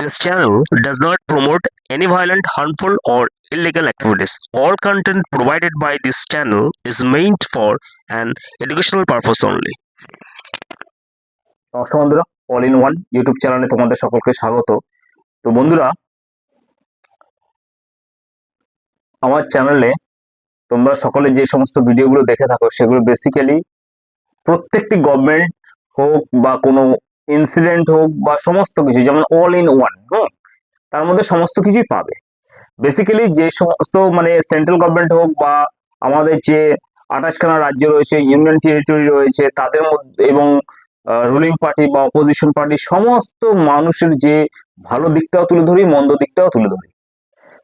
This channel does not promote any violent, harmful, or illegal activities. All content provided by this channel is meant for an educational purpose only. নমস্কার বন্ধুরা all in one YouTube চ্যানেলে তোমাদের সকলকে স্বাগত তো বন্ধুরা আমার চ্যানেলে তোমরা সকলে যে সমস্ত ভিডিওগুলো দেখে থাকো সেগুলো বেসিক্যালি প্রত্যেকটি গভর্নমেন্ট হোক বা কোনো ইনসিডেন্ট হোক বা সমস্ত কিছু, যেমন অল ইন ওয়ান হুম? তার মধ্যে সমস্ত কিছুই পাবে। বেসিক্যালি যে সমস্ত মানে সেন্ট্রাল গভর্নমেন্ট হোক বা আমাদের যে আঠাশখানা রাজ্য রয়েছে ইউনিয়ন টেরিটরি রয়েছে, তাদের মধ্যে এবং রুলিং পার্টি বা অপোজিশন পার্টি সমস্ত মানুষের যে ভালো দিকটাও তুলে ধরি, মন্দ দিকটাও তুলে ধরি।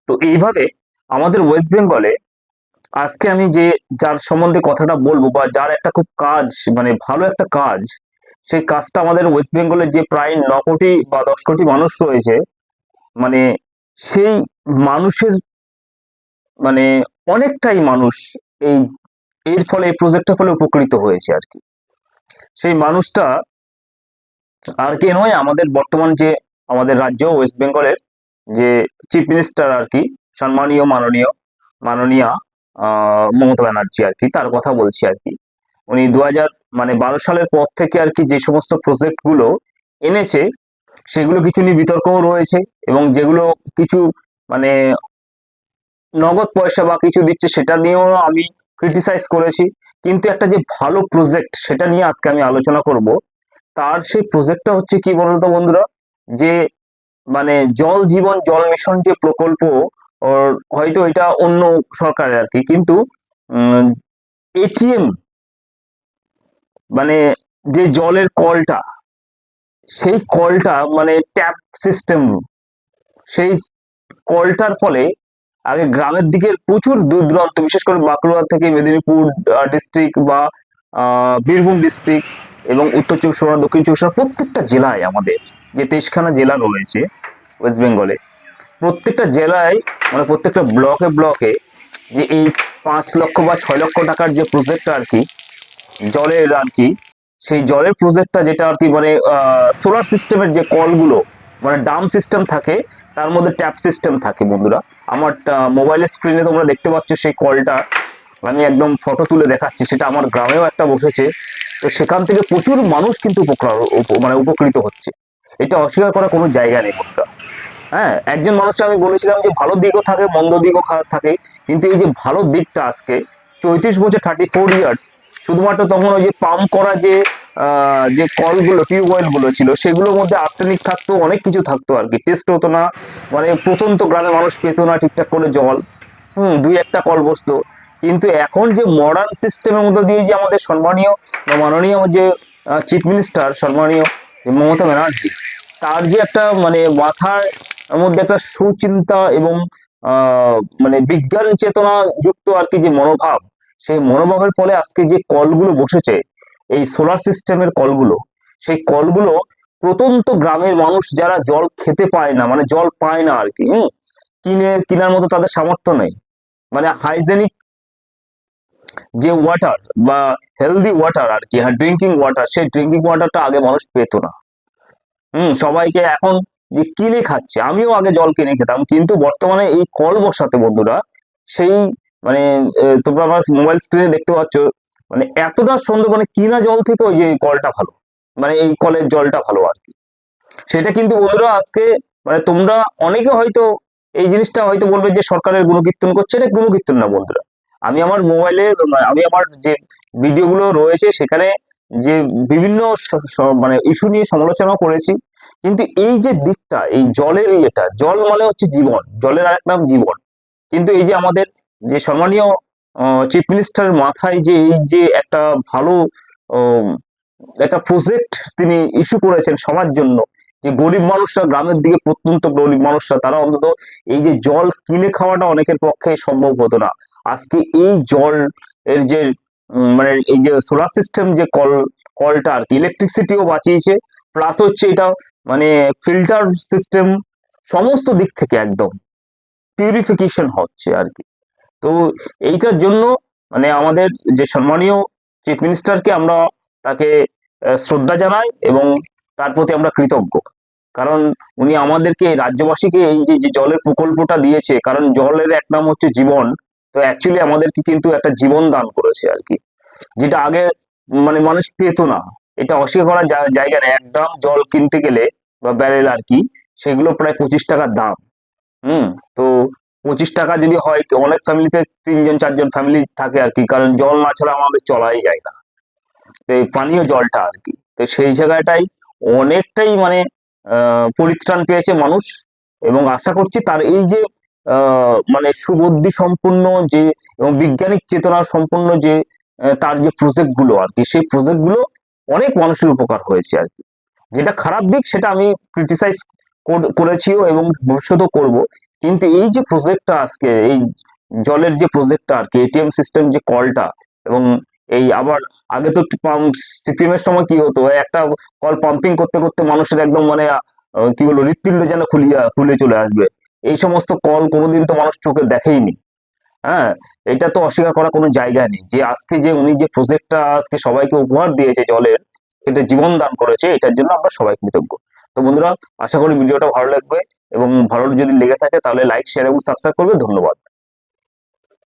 তো এইভাবে আমাদের ওয়েস্ট বেঙ্গলে আজকে আমি যে যার সম্বন্ধে কথাটা বলব বা যার একটা খুব কাজ মানে ভালো একটা কাজ সেই কাজটা আমাদের ওয়েস্ট বেঙ্গলের যে প্রায় ন কোটি বা দশ কোটি মানুষ রয়েছে মানে সেই মানুষের মানে অনেকটাই মানুষ এই, এর ফলে, এই প্রজেক্টের ফলে উপকৃত হয়েছে আর কি। সেই মানুষটা আর কে নয়, আমাদের বর্তমান যে আমাদের রাজ্য ওয়েস্ট বেঙ্গলের যে চিফ মিনিস্টার আর কি, সম্মানীয়, মাননীয়, মাননীয়া মমতা ব্যানার্জি আর কি, তার কথা বলছি আর কি। উনি দু হাজার মানে বারো সালের পর থেকে আর কি যে সমস্ত প্রজেক্টগুলো এনেছে, সেগুলো কিছু নিয়ে বিতর্কও রয়েছে এবং যেগুলো কিছু মানে নগদ পয়সা বা কিছু দিচ্ছে সেটা নিয়েও আমি ক্রিটিসাইজ করেছি। কিন্তু একটা যে ভালো প্রজেক্ট সেটা নিয়ে আজকে আমি আলোচনা করব, তার সেই প্রজেক্টটা হচ্ছে কি বলতো বন্ধুরা? যে মানে জল জীবন, জল মিশন যে প্রকল্প হয়তো এটা অন্য সরকারের আর কি, কিন্তু এটিএম মানে যে জলের কলটা, সেই কলটা মানে ট্যাপ সিস্টেম সেই কলটার ফলে আগে গ্রামের দিকের প্রচুর দূর দূরান্ত, বিশেষ করে বাঁকুড়া থেকে মেদিনীপুর ডিস্ট্রিক্ট বা বীরভূম ডিস্ট্রিক্ট এবং উত্তর চব্বিশ পরগনা, দক্ষিণ চব্বিশ পরগনা প্রত্যেকটা জেলায় আমাদের, যে তেইশখানা জেলা রয়েছে ওয়েস্ট বেঙ্গলে প্রত্যেকটা জেলায় মানে প্রত্যেকটা ব্লকে ব্লকে যে এই পাঁচ লক্ষ বা ছয় লক্ষ টাকার যে প্রজেক্টটা আর কি জলের আর কি, সেই জলের প্রজেক্টটা যেটা আর কি মানে সোলার সিস্টেমের যে কলগুলো মানে ডাম সিস্টেম থাকে, তার মধ্যে ট্যাপ সিস্টেম থাকে বন্ধুরা। আমার মোবাইলের স্ক্রিনে তোমরা দেখতে পাচ্ছ সেই কলটা। আমি একদম ফটো তুলে দেখাচ্ছি, সেটা আমার গ্রামেও একটা বসেছে। তো সেখান থেকে প্রচুর মানুষ কিন্তু উপকার, উপ- মানে উপকৃত হচ্ছে। এটা অস্বীকার করার কোনো জায়গা নেই বন্ধুরা। হ্যাঁ একজন মানুষকে আমি বলেছিলাম যে ভালো দিকও থাকে, মন্দ দিকও খারাপ থাকে। কিন্তু এই যে ভালো দিকটা আজকে, চৌত্রিশ বছর থার্টি ফোর ইয়ার্স শুধুমাত্র তখন ওই যে পাম্প করা যে যে কলগুলো টিউবওয়েলগুলো ছিল, সেগুলোর মধ্যে আর্সেনিক থাকতো, অনেক কিছু থাকতো আর কি। টেস্ট হতো না। মানে প্রথম তো গ্রামে মানুষ পেতো না ঠিকঠাক করে জল। হুম, দুই একটা কল বসতো। কিন্তু এখন যে মডার্ন সিস্টেমের মধ্যে দিয়ে যে আমাদের সম্মানীয় বা মাননীয় যে চিফ মিনিস্টার সম্মানীয় মমতা ব্যানার্জি, তার যে একটা মানে মাথার মধ্যে একটা সুচিন্তা এবং মানে বিজ্ঞান চেতনা যুক্ত আর কি যে মনোভাব সেই মনোভাবের ফলে আজকে যে কলগুলো বসেছে এই সোলার সিস্টেমের কলগুলো সেই কলগুলো প্রত্যন্ত গ্রামের মানুষ যারা জল খেতে পায় না মানে জল পায় না আর কি হুম, কিনে কেনার মতো তাদের সামর্থ্য নেই। মানে হাইজেনিক যে ওয়াটার বা হেলদি ওয়াটার আর কি হ্যাঁ ড্রিঙ্কিং ওয়াটার সেই ড্রিঙ্কিং ওয়াটারটা আগে মানুষ পেত না। হুম সবাইকে এখন যে কিনে খাচ্ছে আমিও আগে জল কিনে খেতাম কিন্তু বর্তমানে এই কল বসাতে বন্ধুরা সেই মানে তোমরা আমার মোবাইল স্ক্রিনে দেখতে পাচ্ছ মানে এতটা সুন্দর মানে কিনা জল থেকে ওই যে কলটা ভালো মানে এই কলের জলটা ভালো আর কি। সেটা কিন্তু বন্ধুরা আজকে মানে তোমরা অনেকে হয়তো এই জিনিসটা হয়তো বলবে যে সরকারের গুণকীর্তন করছে, এটা গুণকীর্তন না বন্ধুরা। আমি আমার মোবাইলে আমি আমার যে ভিডিওগুলো রয়েছে, সেখানে যে বিভিন্ন মানে ইস্যু নিয়ে সমালোচনা করেছি, কিন্তু এই যে দিকটা, এই জলের ইয়েটা, জল মানে হচ্ছে জীবন, জলের আরেক নাম জীবন। কিন্তু এই যে আমাদের যে সম্মানীয় চিফ মিনিস্টারের মাথায় যে এই যে একটা ভালো একটা প্রজেক্ট তিনি ইস্যু করেছেন সবার জন্য, যে গরিব মানুষরা গ্রামের দিকে প্রত্যন্ত গরিব মানুষরা, তারা অন্তত এই যে জল কিনে খাওয়াটা অনেকের পক্ষে সম্ভব হতো না। আজকে এই জল এর যে মানে এই যে সোলার সিস্টেম যে কল, কলটা আর কি ইলেকট্রিসিটিও বাঁচিয়েছে প্লাস হচ্ছে এটা মানে ফিল্টার সিস্টেম সমস্ত দিক থেকে একদম পিউরিফিকেশন হচ্ছে আর কি। তো এইটার জন্য মানে আমাদের যে সম্মানীয় চিফ মিনিস্টারকে আমরা তাকে শ্রদ্ধা জানাই এবং তার প্রতি আমরা কৃতজ্ঞ। কারণ উনি আমাদেরকে, রাজ্যবাসীকে এই যে জলের প্রকল্পটা দিয়েছে, কারণ জলের এক নাম হচ্ছে জীবন, তো অ্যাকচুয়ালি আমাদেরকে কিন্তু একটা জীবন দান করেছে আর কি। যেটা আগে মানে মানুষ পেতো না। এটা অস্বীকার করার জায়গা নেই। এক ড্রাম জল কিনতে গেলে বা ব্যারেল আর কি, সেগুলো প্রায় পঁচিশ টাকার দাম। হুম, তো পঁচিশ টাকা যদি হয় অনেক ফ্যামিলিতে তিনজন, চারজন ফ্যামিলি থাকে আর কি। কারণ জল না ছাড়া আমাদের চলাই যায় না। তো এই পানীয় জলটা আর কি। তো সেই জায়গাটাই অনেকটাই মানে পরিত্রাণ পেয়েছে মানুষ এবং আশা করছি তার এই যে মানে সুবুদ্ধি সম্পূর্ণ যে এবং বিজ্ঞানিক চেতনা সম্পূর্ণ যে তার যে প্রজেক্টগুলো আর কি, সেই প্রজেক্টগুলো অনেক মানুষের উপকার হয়েছে আর কি। যেটা খারাপ দিক সেটা আমি ক্রিটিসাইজ করেছিও এবং ভবিষ্যতেও করব। কিন্তু এই যে প্রজেক্টটা আজকে, এই জলের যে প্রজেক্টটা আর কি এটিএম সিস্টেম যে কলটা, এবং এই আবার আগে তো সিপিএম এর সময় কি হতো, একটা কল পাম্পিং করতে করতে মানুষের একদম মানে কি বলব, হৃৎপিণ্ড যেন খুলিয়া, খুলে চলে আসবে। এই সমস্ত কল কোনোদিন তো মানুষ চোখে দেখেইনি। হ্যাঁ এটা তো অস্বীকার করা কোনো জায়গা নেই। যে আজকে যে উনি যে প্রজেক্টটা আজকে সবাইকে উপহার দিয়েছে জলের, এটা জীবন দান করেছে, এটার জন্য আমরা সবাই কৃতজ্ঞ। তো বন্ধুরা, আশা করি ভিডিওটা ভালো লাগবে। এবং ভালো যদি লেগে থাকে তাহলে লাইক শেয়ার এবং সাবস্ক্রাইব করবে ধন্যবাদ।